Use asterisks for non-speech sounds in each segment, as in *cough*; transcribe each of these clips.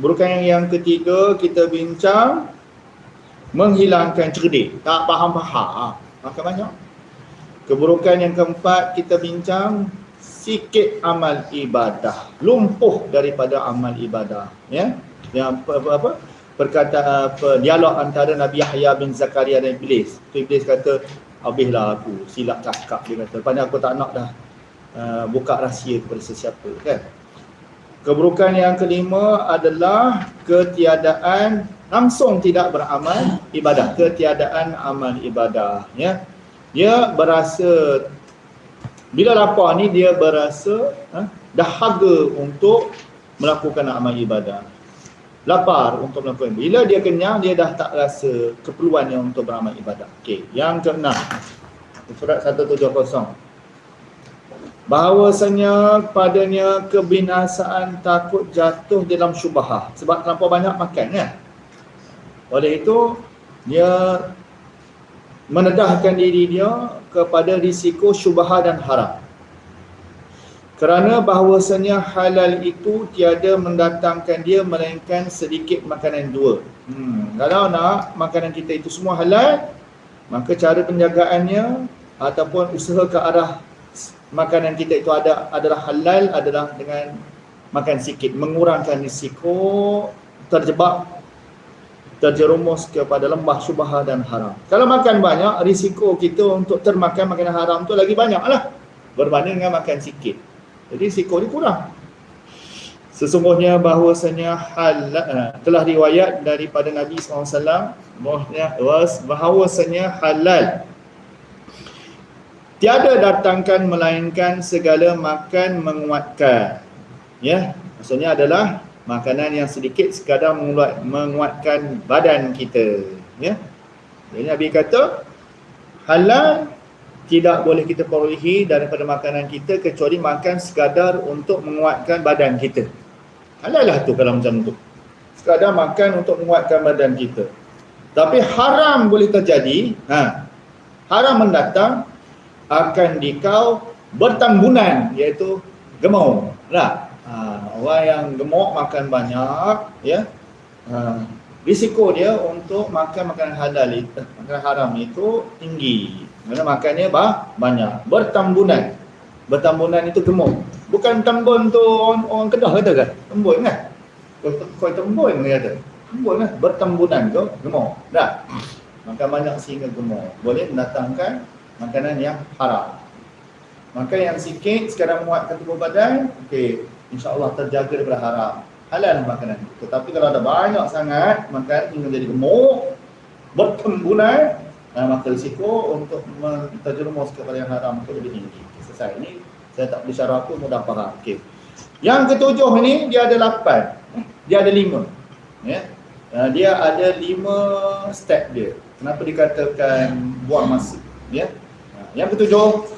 Keburukan yang, yang ketiga kita bincang menghilangkan cerdik. Tak faham-faham. Makan banyak. Keburukan yang keempat kita bincang sikit amal ibadah. Lumpuh daripada amal ibadah. Ya. Yang apa, apa, perkataan apa, dialog antara Nabi Yahya bin Zakaria dan Iblis. Tu Iblis kata, habislah aku, silap cakap dia kata. Lepas aku tak nak dah uh, buka rahsia kepada sesiapa kan. Keburukan yang kelima adalah ketiadaan langsung tidak beramal ibadah, ketiadaan amal ibadah ya. Dia berasa bila lapar ni dia berasa ha, dahaga untuk melakukan amal ibadah. Lapar untuk melakukan. Bila dia kenyang dia dah tak rasa keperluannya untuk beramal ibadah. Okey yang keenam surat 170 bahawasanya padanya kebinasaan takut jatuh dalam syubhah sebab terlalu banyak makan kan oleh itu dia menedahkan diri dia kepada risiko syubhah dan haram kerana bahawasanya halal itu tiada mendatangkan dia melainkan sedikit makanan dua. Hmm. Kalau nak makanan kita itu semua halal, maka cara penjagaannya ataupun usaha ke arah makanan kita itu ada adalah halal adalah dengan makan sikit, mengurangkan risiko terjebak terjerumus kepada lembah syubhah dan haram. Kalau makan banyak, risiko kita untuk termakan makanan haram tu lagi banyak lah berbanding dengan makan sikit. Jadi risiko ni kurang. Sesungguhnya bahawasanya hal uh, telah riwayat daripada Nabi SAW bahawasanya halal tiada datangkan melainkan segala makan menguatkan. Ya, maksudnya adalah makanan yang sedikit sekadar menguat, menguatkan badan kita. Ya. Jadi Nabi kata halal tidak boleh kita perolehi daripada makanan kita kecuali makan sekadar untuk menguatkan badan kita. Halal tu kalau macam tu. Sekadar makan untuk menguatkan badan kita. Tapi haram boleh terjadi, ha, haram mendatang akan dikau bertambunan iaitu gemuk. Lah. Ha, orang yang gemuk makan banyak, ya, ha, risiko dia untuk makan makanan halal itu, makanan haram itu tinggi. Kerana makannya bah, banyak. Bertambunan. Bertambunan itu gemuk. Bukan tambun tu orang, orang kedah kata kan? Tembun kan? Kau tembun dia kata. Tembun kan? Bertambunan tu gemuk. Tak? Makan banyak sehingga gemuk. Boleh mendatangkan makanan yang haram. Maka yang sikit sekarang muat ke tubuh badan, okey, insya-Allah terjaga daripada haram. Halal makanan. Tetapi kalau ada banyak sangat makan hingga jadi gemuk, bertembunan, uh, maka risiko untuk terjerumus kepada yang haram itu lebih tinggi. Selesai. Ini saya tak bicara aku mudah faham. Okey. Yang ketujuh ini dia ada lapan. Dia ada lima. Ya. Uh, dia ada lima step dia. Kenapa dikatakan buang masa? Ya. Yang ketujuh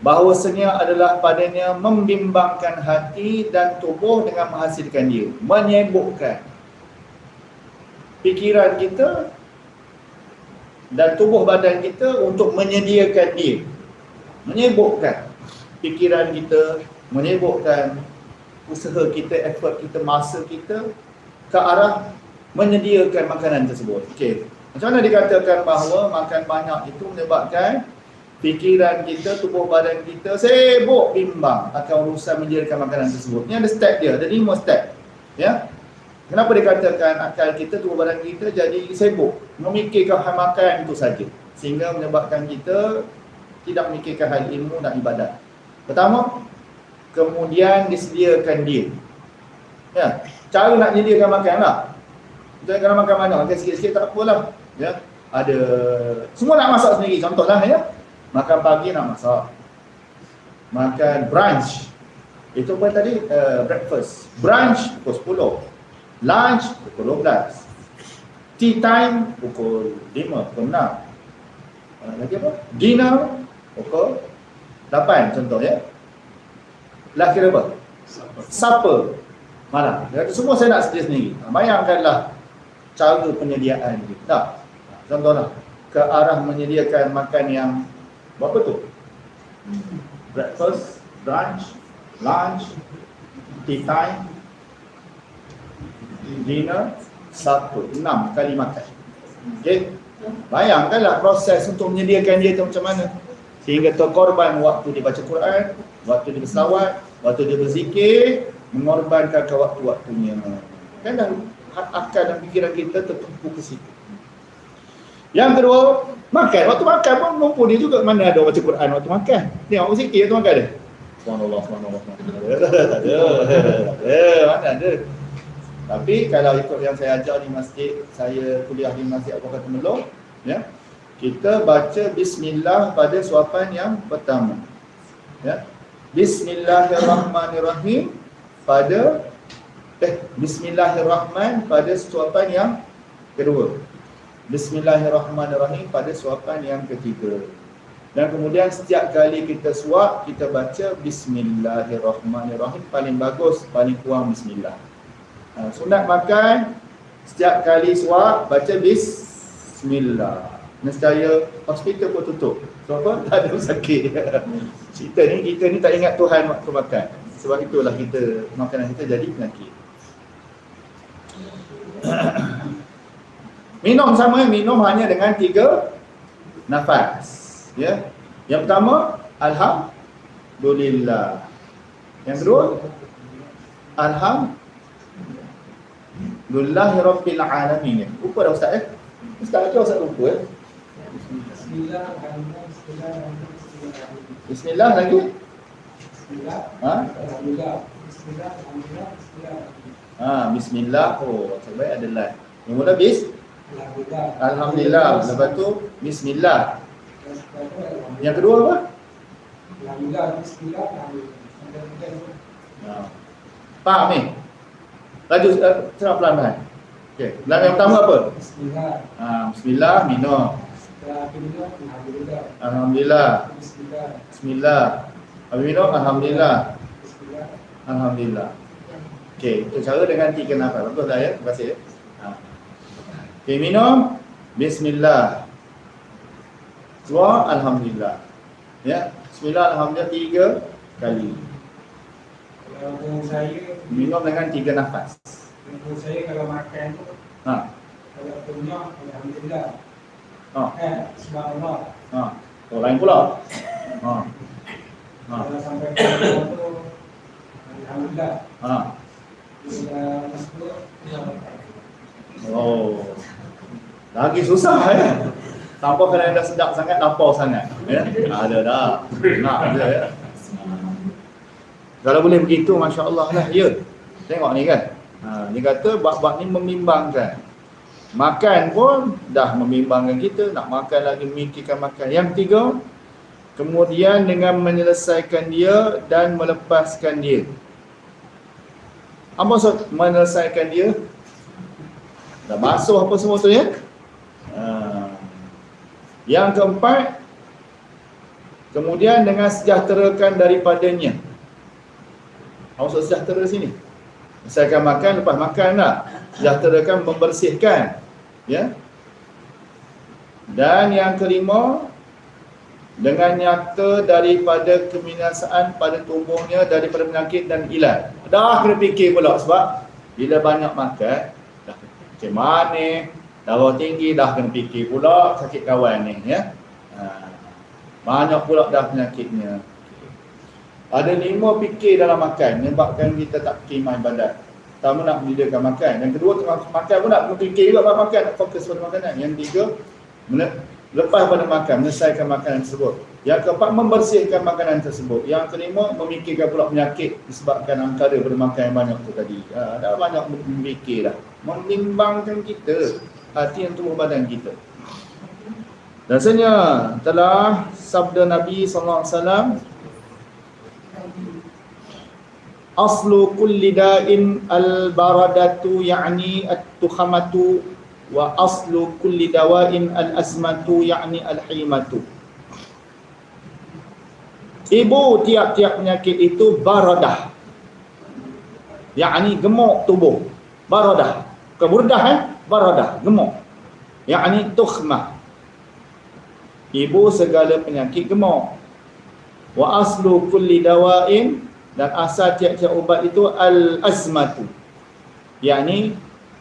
bahawasanya adalah padanya membimbangkan hati dan tubuh dengan menghasilkan dia. Menyebukkan fikiran kita dan tubuh badan kita untuk menyediakan dia menyebukkan fikiran kita menyebukkan usaha kita, effort kita, masa kita ke arah menyediakan makanan tersebut. Okey. Macam mana dikatakan bahawa makan banyak itu menyebabkan fikiran kita, tubuh badan kita sibuk bimbang akan urusan menyediakan makanan tersebut. Ini ada step dia, ada lima step. Ya. Kenapa dikatakan akal kita, tubuh badan kita jadi sibuk memikirkan hal makan itu saja sehingga menyebabkan kita tidak memikirkan hal ilmu dan ibadat. Pertama, kemudian disediakan dia. Ya, cara nak menyediakan makan lah. Kita kalau makan mana, makan sikit-sikit tak apalah. Ya, ada semua nak masak sendiri. Contohlah ya. Makan pagi nak masak. Makan brunch. Itu apa tadi? Uh, breakfast. Brunch pukul 10 lunch pukul 12 tea time pukul 5 pukul 6 uh, lagi apa? Dinner pukul 8 contoh ya. Last kira apa? Supper. Mana? Semua saya nak sedia sendiri bayangkanlah cara penyediaan ni tak contohlah ke arah menyediakan makan yang berapa tu breakfast lunch lunch tea time Dina satu, enam kali makan. Okey. Bayangkanlah proses untuk menyediakan dia tu macam mana. Sehingga terkorban waktu dia baca Quran, waktu dia berselawat, waktu dia berzikir, mengorbankan waktu-waktunya. Kan dah akal dan fikiran kita tertumpu ke situ. Yang kedua, makan. Waktu makan pun lumpur dia juga. Mana ada baca Quran waktu makan. Tengok berzikir waktu makan dia. Subhanallah, subhanallah, subhanallah. Tak *laughs* ada, mana ada. Tapi kalau ikut yang saya ajar di masjid, saya kuliah di masjid Abu Bakar Melong, ya, kita baca Bismillah pada suapan yang pertama. Ya. Bismillahirrahmanirrahim pada eh, Bismillahirrahman pada suapan yang kedua. Bismillahirrahmanirrahim pada suapan yang ketiga. Dan kemudian setiap kali kita suap, kita baca Bismillahirrahmanirrahim. Paling bagus, paling kurang Bismillah. Ha, sunat makan, setiap kali suap, baca Bismillah. Nescaya hospital pun tutup. Sebab apa? *laughs* Tak ada sakit. *laughs* Cerita ni, kita ni tak ingat Tuhan waktu makan. Sebab itulah kita, makanan kita jadi penyakit. *coughs* minum sama, minum hanya dengan tiga nafas. Ya. Yang pertama, alhamdulillah. Yang kedua, alhamdulillah rabbil alamin. Lupa dah ustaz eh? Ustaz tu ustaz lupa eh? Bismillah, lagi. Bismillah. Ha? Bismillah. Ha, bismillah. Oh, sebaik adalah. Yang mula bis? Alhamdulillah. Alhamdulillah. Lepas tu bismillah. Yang kedua apa? Alhamdulillah, bismillah, alhamdulillah. Faham ni? Laju uh, serap pelan pelan. Okey, yang pertama apa? Bismillah. Ha, bismillah, minum. Alhamdulillah. Alhamdulillah. Bismillah. Bismillah. Habis minum, Alhamdulillah. Bismillah. Alhamdulillah. Okey, itu cara dengan tiga nafas. Betul tak ya? Terima kasih ya. Okey, minum. Bismillah. Dua, Alhamdulillah. Ya, Bismillah, Alhamdulillah tiga kali. Kalau saya minum dengan tiga nafas. Kalau saya kalau makan tu, ha. kalau punya, Alhamdulillah. Ha. Eh, sebab Allah. Ha. Oh, lain pula. Ha. Ha. Kalau sampai ke tu, Alhamdulillah. Ha. Oh. Lagi susah ya. Tanpa kena dah sedap sangat, lapar sangat. Ya? Ada dah. Nak ada ya. Kalau boleh begitu, Masya Allah lah. Ya. Tengok ni kan. Ha, dia kata bab-bab ni membimbangkan. Makan pun dah membimbangkan kita. Nak makan lagi, memikirkan makan. Yang tiga, kemudian dengan menyelesaikan dia dan melepaskan dia. Apa maksud menyelesaikan dia? Dah basuh apa semua tu ya? Yang keempat, kemudian dengan sejahterakan daripadanya. Maksud sejahtera sini. Misalkan makan, lepas makan tak? Sejahterakan, membersihkan. Ya. Dan yang kelima, dengan nyata daripada keminasaan pada tubuhnya daripada penyakit dan ilat. Dah kena fikir pula sebab bila banyak makan, dah macam mana Darah tinggi dah kena fikir pula sakit kawan ni ya. Ha. Banyak pula dah penyakitnya. Ada lima fikir dalam makan menyebabkan kita tak fikir main badan. Pertama nak menyediakan makan. Yang kedua tengah makan pun nak fikir juga pada makan, nak fokus pada makanan. Yang tiga, lepas pada makan, menyelesaikan makanan tersebut. Yang keempat, membersihkan makanan tersebut. Yang kelima, memikirkan pula penyakit disebabkan angkara pada makan yang banyak tu tadi. Ha, dah banyak memikir dah. Menimbangkan kita hati yang tubuh badan kita. Rasanya telah sabda Nabi sallallahu alaihi wasallam Aslu kulli da'in al-baradatu ya'ni at-tukhamatu wa aslu kulli dawa'in al-azmatu ya'ni al-himatu. Ibu tiap-tiap penyakit itu baradah. Ya'ni gemuk tubuh. Baradah. Keburdah eh? Baradah, gemuk. Yakni tukhmah. Ibu segala penyakit gemuk. Wa aslu kulli dawa'in dan asal tiap-tiap ubat itu al-azmatu. Yakni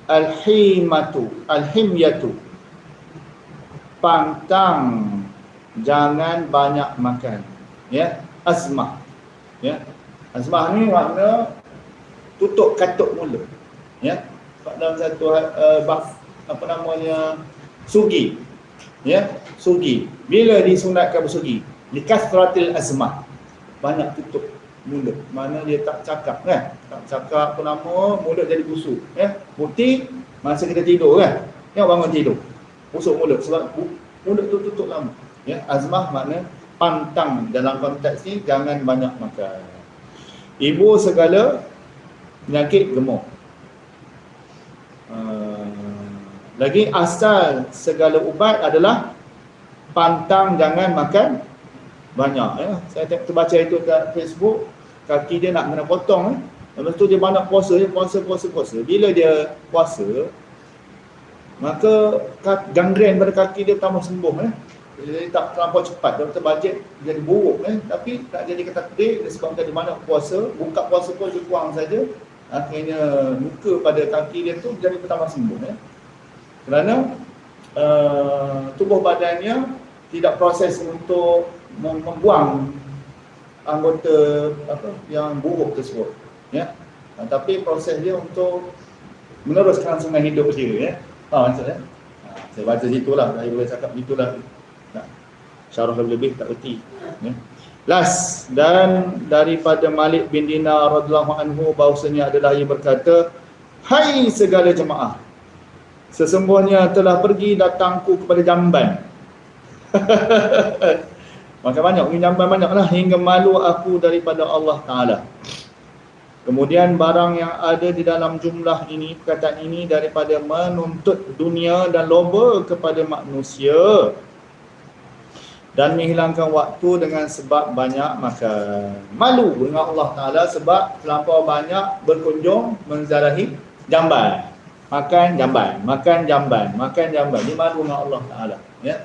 al-himatu al-himyatu pantang jangan banyak makan ya azmah ya azmah ni makna tutup katuk mulut ya dalam satu uh, bab apa namanya sugi. Ya sugi. Bila disunatkan bersugi? Likasratil azmah. Banyak tutup mulut. Mana dia tak cakap kan? Tak cakap apa nama mulut jadi busuk ya? Bukti masa kita tidur kan? Yang bangun tidur. Busuk mulut. Sebab mulut tu tutup lama. Ya azmah makna pantang. Dalam konteks ni jangan banyak makan. Ibu segala penyakit gemuk lagi asal segala ubat adalah pantang jangan makan banyak ya. Saya terbaca itu kat Facebook kaki dia nak kena potong eh. Lepas tu dia banyak puasa, dia puasa, puasa, puasa. Bila dia puasa, maka gangren pada kaki dia tambah sembuh eh. Dia tak terlampau cepat, doktor bajet jadi buruk eh. Tapi tak jadi kata kedik, disebabkan dia banyak puasa, buka puasa pun dia kurang saja. Akhirnya muka pada kaki dia tu jadi bertambah sembuh eh. Kerana uh, tubuh badannya tidak proses untuk membuang anggota apa yang buruk tersebut ya. Ha, tapi proses dia untuk meneruskan sungai hidup dia ya. Ha maksudnya ha, saya baca situlah saya boleh cakap gitulah nah syarah lebih-lebih tak reti ya last dan daripada Malik bin Dinar radhiyallahu anhu bahawasanya adalah ia berkata hai segala jemaah sesungguhnya telah pergi datangku kepada jamban *laughs* Maka banyak, menyampai banyaklah hingga malu aku daripada Allah Ta'ala. Kemudian barang yang ada di dalam jumlah ini, perkataan ini daripada menuntut dunia dan loba kepada manusia dan menghilangkan waktu dengan sebab banyak maka malu dengan Allah Ta'ala sebab terlampau banyak berkunjung menzarahi jamban makan jamban makan jamban makan jamban ini malu dengan Allah Ta'ala ya?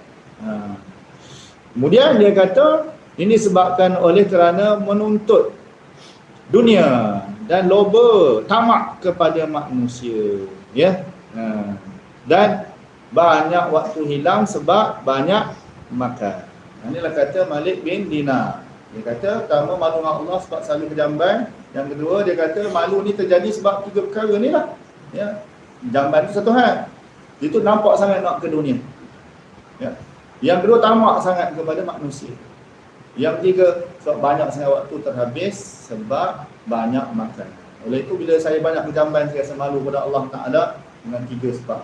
Ha. Kemudian dia kata ini sebabkan oleh kerana menuntut dunia dan loba tamak kepada manusia ya ha. dan banyak waktu hilang sebab banyak makan inilah kata Malik bin Dinar dia kata pertama malu dengan Allah sebab selalu kejamban yang kedua dia kata malu ni terjadi sebab tiga perkara ni lah ya jamban tu satu hal dia tu nampak sangat nak ke dunia ya yang kedua tamak sangat kepada manusia. Yang ketiga sebab banyak sangat waktu terhabis sebab banyak makan. Oleh itu bila saya banyak berjamban saya rasa malu kepada Allah Taala dengan tiga sebab.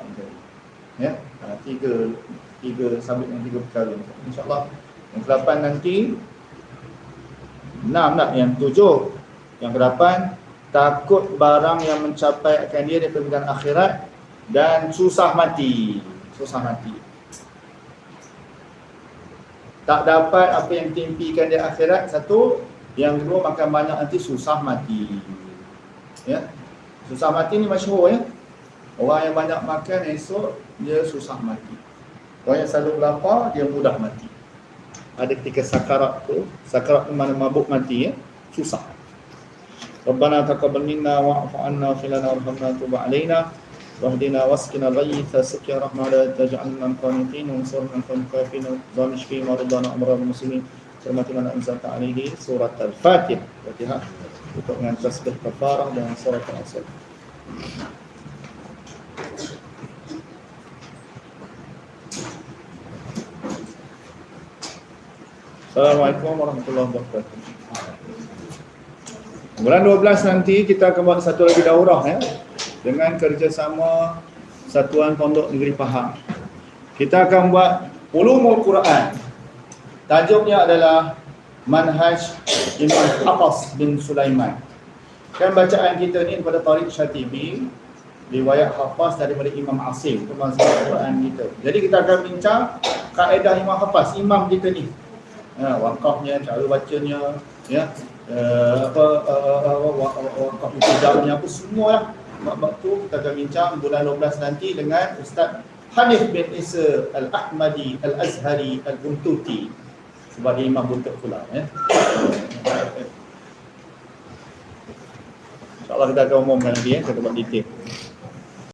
Ya, ha, tiga tiga sabit yang tiga perkara. Insya-Allah yang ke nanti. Enam tak yang tujuh. Yang ke takut barang yang mencapai akan dia di perbicaraan akhirat dan susah mati. Susah mati. Tak dapat apa yang diimpikan di akhirat satu. Yang kedua makan banyak nanti susah mati. Ya. Susah mati ni masyhur ya. Orang yang banyak makan esok dia susah mati. Orang yang selalu lapar dia mudah mati ada ketika sakarat tu sakarat mana mabuk mati ya susah Rabbana taqabbal minna wa'fu 'anna wa fil lana warhamna tub 'alaina واهدنا واسقنا الغيث سقيا رحمة لا تجعلنا القانتين وانصرنا القوم الكافرين واشفي مرضانا امراض المسلمين Terima mana anzalta alaihi surat al-fatih Fatihah untuk dengan tasbih kafarah dan surat al-asr Assalamualaikum warahmatullahi wabarakatuh Bulan 12 nanti kita akan buat satu lagi daurah ya dengan kerjasama Satuan Pondok Negeri Pahang. Kita akan buat ulumul Quran. Tajuknya adalah Manhaj Imam Hafiz bin Sulaiman. Kan bacaan kita ni daripada Tariq Syatibi, riwayat Hafiz daripada Imam Asim, mazhab Quran kita. Jadi kita akan bincang kaedah Imam Hafiz, imam kita ni. Ha, wakafnya, cara bacanya, ya. Uh, apa uh, uh, wakaf uh, apa semua lah bab tu kita akan bincang bulan 12 nanti dengan Ustaz Hanif bin Isa Al-Ahmadi Al-Azhari Al-Buntuti sebagai imam buntut pula ya. InsyaAllah kita akan umumkan nanti ya, kita buat detail.